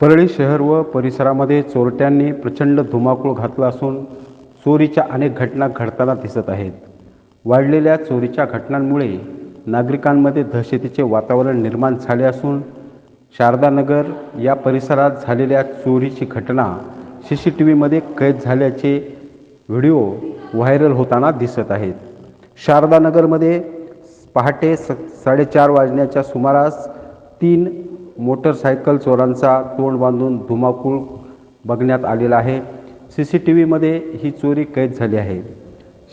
परळी शहर व परिसरामध्ये चोरट्यांनी प्रचंड धुमाकूळ घातला असून चोरीच्या अनेक घटना घडताना दिसत आहेत. वाढलेल्या चोरीच्या घटनांमुळे नागरिकांमध्ये दहशतीचे वातावरण निर्माण झाले असून शारदानगर या परिसरात झालेल्या चोरीची घटना सी सी टी व्हीमध्ये कैद झाल्याचे व्हिडिओ व्हायरल होताना दिसत आहेत. शारदानगरमध्ये पहाटे स साडेचार वाजण्याच्या सुमारास तीन मोटरसायकल चोरांचा तोंड बांधून धुमाकूळ बघण्यात आलेला आहे. सी सी टी व्हीमध्ये ही चोरी कैद झाली आहे.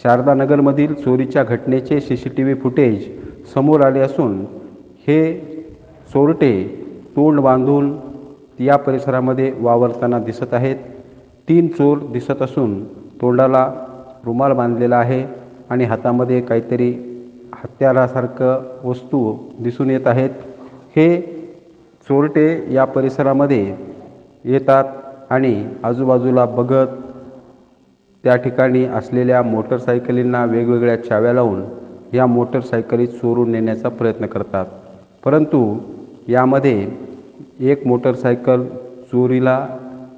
शारदानगरमधील चोरीच्या घटनेचे C C T V footage समोर आले असून हे चोरटे तोंड बांधून या परिसरामध्ये वावरताना दिसत आहेत. तीन चोर दिसत असून तोंडाला रुमाल बांधलेला आहे आणि हातामध्ये काहीतरी हत्यारासारखं वस्तू दिसून येत आहेत. हे चोरटे या परिसरामध्ये येतात आणि आजूबाजूला बघत त्या ठिकाणी असलेल्या मोटरसायकलींना वेगवेगळ्या चाव्या लावून या मोटरसायकली चोरून नेण्याचा प्रयत्न करतात. परंतु यामध्ये एक मोटरसायकल चोरीला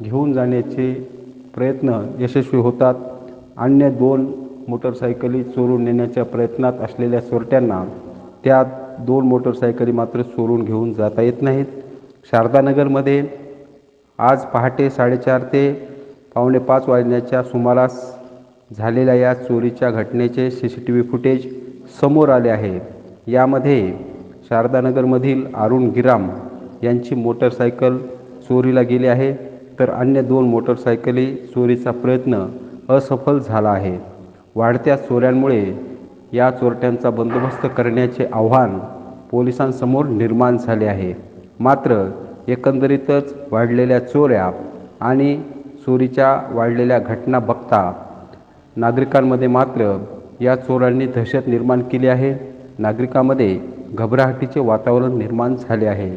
घेऊन जाण्याचे प्रयत्न यशस्वी होतात. अन्य दोन मोटरसायकली चोरून नेण्याच्या प्रयत्नात असलेल्या चोरट्यांना त्या दोन मोटरसायकली मात्र चोरून घेऊन जाता येत नाहीत. शारदानगरमध्ये आज पहाटे साडेचार ते पावणे पाच वाजण्याच्या सुमारास झालेल्या या चोरीच्या घटनेचे C C T V footage समोर आले आहे. यामध्ये शारदानगरमधील अरुण गिराम यांची मोटरसायकल चोरीला गेली आहे तर अन्य दोन मोटरसायकली चोरीचा प्रयत्न असफल झाला आहे. वाढत्या चोऱ्यांमुळे या चोरट्यांचा बंदोबस्त करण्याचे आव्हान पोलिसांसमोर निर्माण झाले आहे. मात्र एकंदरीतच वाढलेल्या चोऱ्या आणि चोरीच्या वाढलेल्या घटना बघता नागरिकांमध्ये मात्र या चोरांनी दहशत निर्माण केली आहे. नागरिकांमध्ये घबराहटीचे वातावरण निर्माण झाले आहे.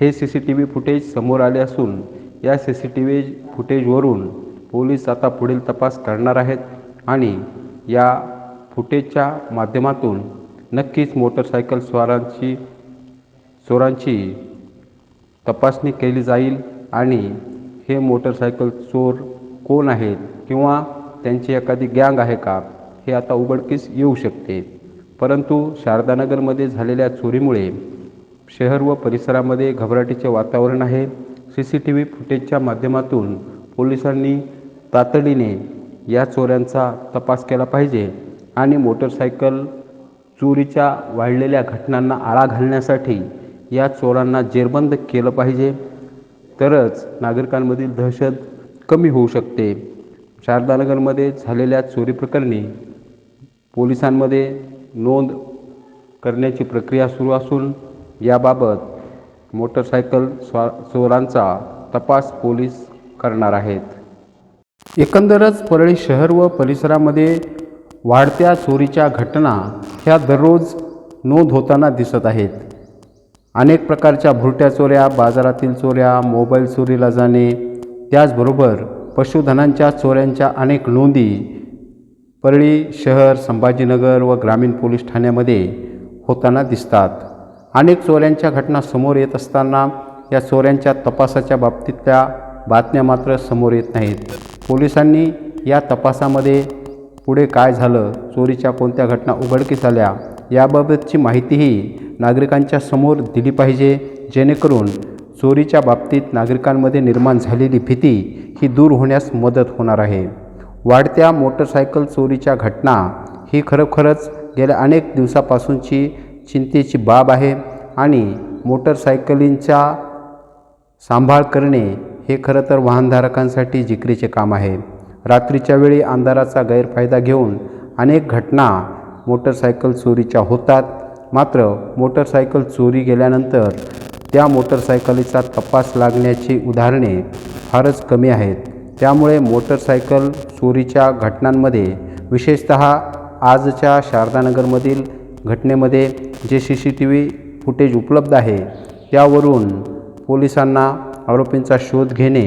हे C C T V footage समोर आले असून या सी सी टी व्ही फुटेजवरून पोलीस आता पुढील तपास करणार आहेत आणि या फुटेजच्या माध्यमातून नक्कीच मोटरसायकल स्वारांची चोरांची तपासणी केली जाईल आणि हे मोटरसायकल चोर कोण आहेत किंवा त्यांची एखादी गँग आहे का हे आता उघडकीस येऊ शकते. परंतु शारदानगरमध्ये झालेल्या चोरीमुळे शहर व परिसरामध्ये घबराटीचे वातावरण आहे. सी सी टी व्ही फुटेजच्या माध्यमातून पोलिसांनी तातडीने या चोऱ्यांचा तपास केला पाहिजे. आणि मोटरसायकल चोरीच्या वाढलेल्या घटनांना आळा घालण्यासाठी या चोरांना जेरबंद केलं पाहिजे. तरच नागरिकांमधील दहशत कमी होऊ शकते. शारदानगरमध्ये झालेल्या चोरी प्रकरणी पोलिसांमध्ये नोंद करण्याची प्रक्रिया सुरू असून याबाबत मोटरसायकल स्वा चोरांचा तपास पोलीस करणार आहेत. एकंदरच परळी शहर व परिसरामध्ये वाढत्या चोरीच्या घटना ह्या दररोज नोंद होताना दिसत आहेत. अनेक प्रकारच्या भुरट्या चोऱ्या बाजारातील चोऱ्या मोबाईल चोरीला जाणे त्याचबरोबर पशुधनांच्या चोऱ्यांच्या अनेक नोंदी परळी शहर संभाजीनगर व ग्रामीण पोलीस ठाण्यामध्ये होताना दिसतात. अनेक चोऱ्यांच्या घटना समोर येत असताना या चोऱ्यांच्या तपासाच्या बाबतीतल्या बातम्या मात्र समोर येत नाहीत. पोलिसांनी या तपासामध्ये पुढे काय झालं चोरीच्या कोणत्या घटना उघडकीस आल्या याबाबतची माहितीही नागरिकांच्या समोर दिली पाहिजे जेणेकरून चोरीच्या बाबतीत नागरिकांमध्ये निर्माण झालेली भीती ही दूर होण्यास मदत होणार आहे. वाढत्या मोटरसायकल चोरीच्या घटना ही खरोखरच गेल्या अनेक दिवसापासूनची चिंतेची बाब आहे आणि मोटरसायकलींचा सांभाळ करणे हे खरं तर वाहनधारकांसाठी जिकरीचे काम आहे. रात्रीच्या वेळी अंधाराचा गैरफायदा घेऊन अनेक घटना मोटरसायकल चोरीच्या होतात. मात्र मोटरसायकल चोरी गेल्यानंतर त्या मोटरसायकलीचा तपास लागण्याची उदाहरणे फारच कमी आहेत. त्यामुळे मोटरसायकल चोरीच्या घटनांमध्ये विशेषत आजच्या शारदानगरमधील घटनेमध्ये जे C C T V footage उपलब्ध आहे त्यावरून पोलिसांना आरोपींचा शोध घेणे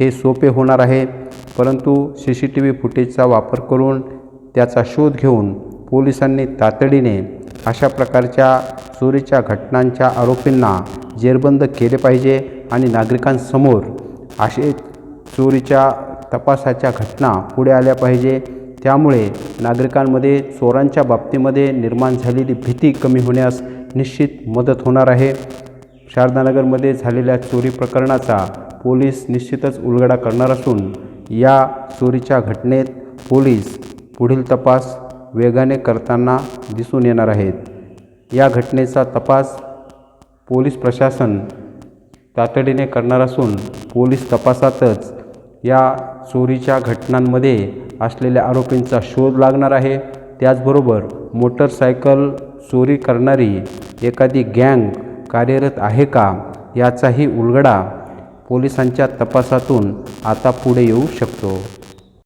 हे सोपे होणार आहे. परंतु सी सी टी व्ही फुटेजचा वापर करून त्याचा शोध घेऊन पोलिसांनी तातडीने अशा प्रकारच्या चोरीच्या घटनांच्या आरोपींना जेरबंद केले पाहिजे आणि नागरिकांसमोर असे चोरीच्या तपासाच्या घटना पुढे आल्या पाहिजे. त्यामुळे नागरिकांमध्ये चोरांच्या बाबतीमध्ये निर्माण झालेली भीती कमी होण्यास निश्चित मदत होणार आहे. शारदानगरमध्ये झालेल्या चोरी प्रकरणाचा पोलीस निश्चितच उलगडा करणार असून या चोरीच्या घटनेत पोलीस पुढील तपास वेगाने करताना दिसून येणार आहेत. या घटनेचा तपास पोलीस प्रशासन तातडीने करणार असून पोलीस तपासातच या चोरीच्या घटनांमध्ये असलेल्या आरोपींचा शोध लागणार आहे. त्याचबरोबर मोटरसायकल चोरी करणारी एखादी गँग कार्यरत आहे का? याचाही उलगडा पोलिसांच्या तपासातून आता पुढे येऊ शकतो.